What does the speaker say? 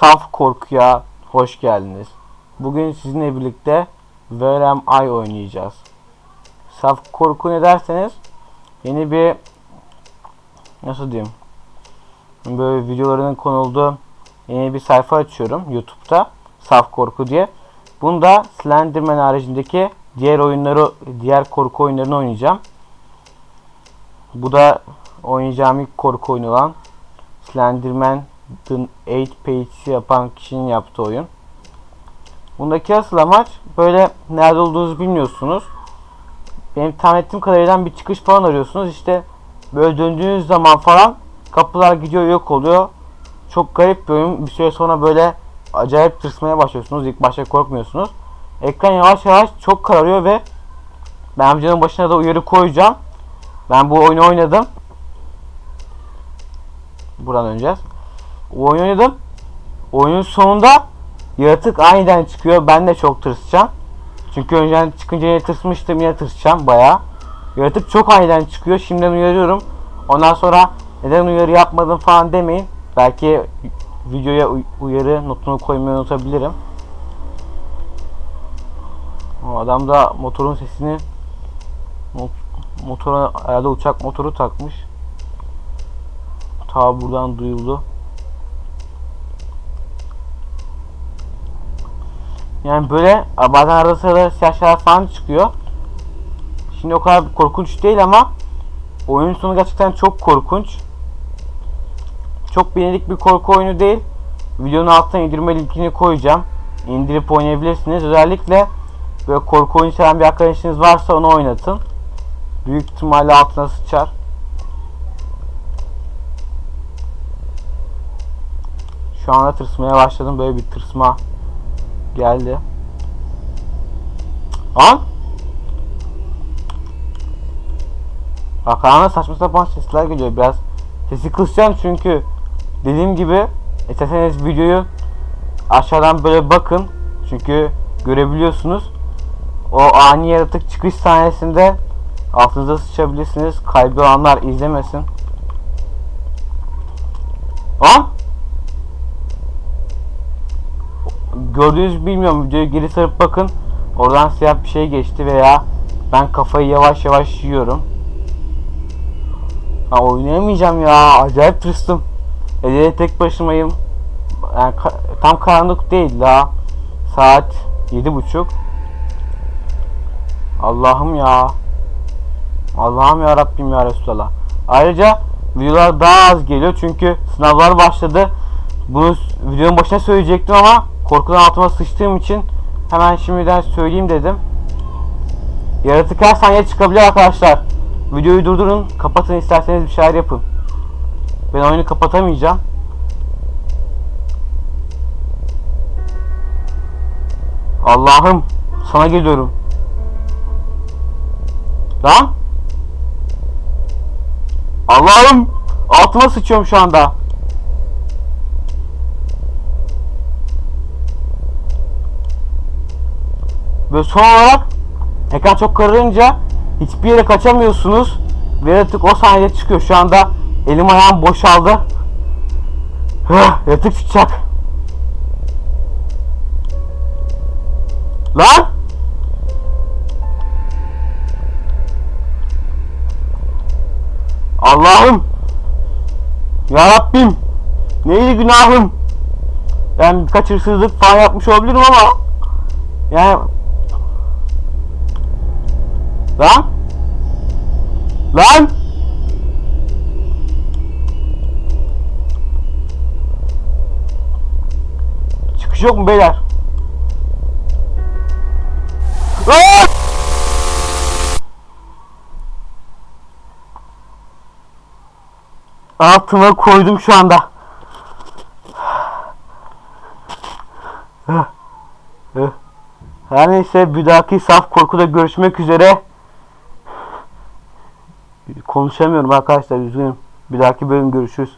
Saf Korku'ya hoş geldiniz. Bugün sizinle birlikte Verem Ay oynayacağız. Saf Korku ne derseniz yeni bir nasıl diyeyim böyle videolarının konulduğu yeni bir sayfa açıyorum YouTube'da Saf Korku diye. Bunda Slenderman haricindeki diğer oyunları diğer korku oyunlarını oynayacağım. Bu da oynayacağım ilk korku oyunu olan Slenderman The 8 Pages'i yapan kişinin yaptığı oyun. Bundaki asıl amaç böyle nerede olduğunuzu bilmiyorsunuz. Benim tahmin ettiğim kadarıyla bir çıkış falan arıyorsunuz. İşte böyle döndüğünüz zaman falan kapılar gidiyor yok oluyor. Çok garip bir oyun. Bir süre sonra böyle acayip tırsmaya başlıyorsunuz. İlk başta korkmuyorsunuz. Ekran yavaş yavaş çok kararıyor ve ben videonun başına da uyarı koyacağım. Ben bu oyunu oynadım. Buradan öneceğiz. O oyunu oynadım. Oyunun sonunda yaratık aniden çıkıyor. Ben de çok tırsacağım. Çünkü önceden çıkınca yine tırsmıştım yine tırsacağım baya. Yaratık çok aniden çıkıyor. Şimdiden uyarıyorum. Ondan sonra neden uyarı yapmadım falan demeyin. Belki videoya uy- uyarı notunu koymayı unutabilirim. O adam da motorun sesini mot- motora herhalde uçak motoru takmış. Ta buradan duyuldu. Yani böyle bazen arada sırada siyah falan çıkıyor. Şimdi o kadar korkunç değil ama oyunun sonu gerçekten çok korkunç. Çok bilindik bir korku oyunu değil. Videonun altına indirme linkini koyacağım. İndirip oynayabilirsiniz. Özellikle böyle korku oyunu seven bir arkadaşınız varsa onu oynatın. Büyük ihtimalle altına sıçar. Şu anda tırsmaya başladım. Böyle bir tırsma geldi. An? Arkadan saçma sapan sesler geliyor. Biraz sesi kısacağım çünkü dediğim gibi isterseniz videoyu aşağıdan böyle bakın. Çünkü görebiliyorsunuz. O ani yaratık çıkış sahnesinde altınıza sıçabilirsiniz. Kaybı olanlar izlemesin. An? Gördüğünüz bilmiyorum videoyu geri sarıp bakın. Oradan siyah bir şey geçti veya ben kafayı yavaş yavaş yiyorum. Ha oynayamayacağım ya acayip tırstım. Evde tek başımayım. Yani ka- tam karanlık değil daha saat yedi buçuk. Allah'ım ya. Allah'ım ya Rabbim ya Resulallah. Ayrıca videolar daha az geliyor çünkü sınavlar başladı. Bunu videonun başına söyleyecektim ama korkudan altıma sıçtığım için hemen şimdiden söyleyeyim dedim. Yaratık her saniye çıkabilir arkadaşlar. Videoyu durdurun, kapatın isterseniz bir şeyler yapın. Ben oyunu kapatamayacağım. Allah'ım sana geliyorum. Lan! Allah'ım altıma sıçıyorum şu anda. Ve son olarak ekran çok kararınca hiçbir yere kaçamıyorsunuz. Ve yaratık o saniyede çıkıyor. Şu anda elim ayağım boşaldı. Hıh, yaratık çıkacak. Lan! Allah'ım! Ya Rabbim! Neydi günahım? Ben birkaç hırsızlık falan yapmış olabilirim ama yani Lan Lan Çıkış yok mu beyler? Aa! Altıma koydum şu anda. Her neyse bir dahaki saf korkuda görüşmek üzere. Konuşamıyorum arkadaşlar üzgünüm. Bir dahaki bölüm görüşürüz.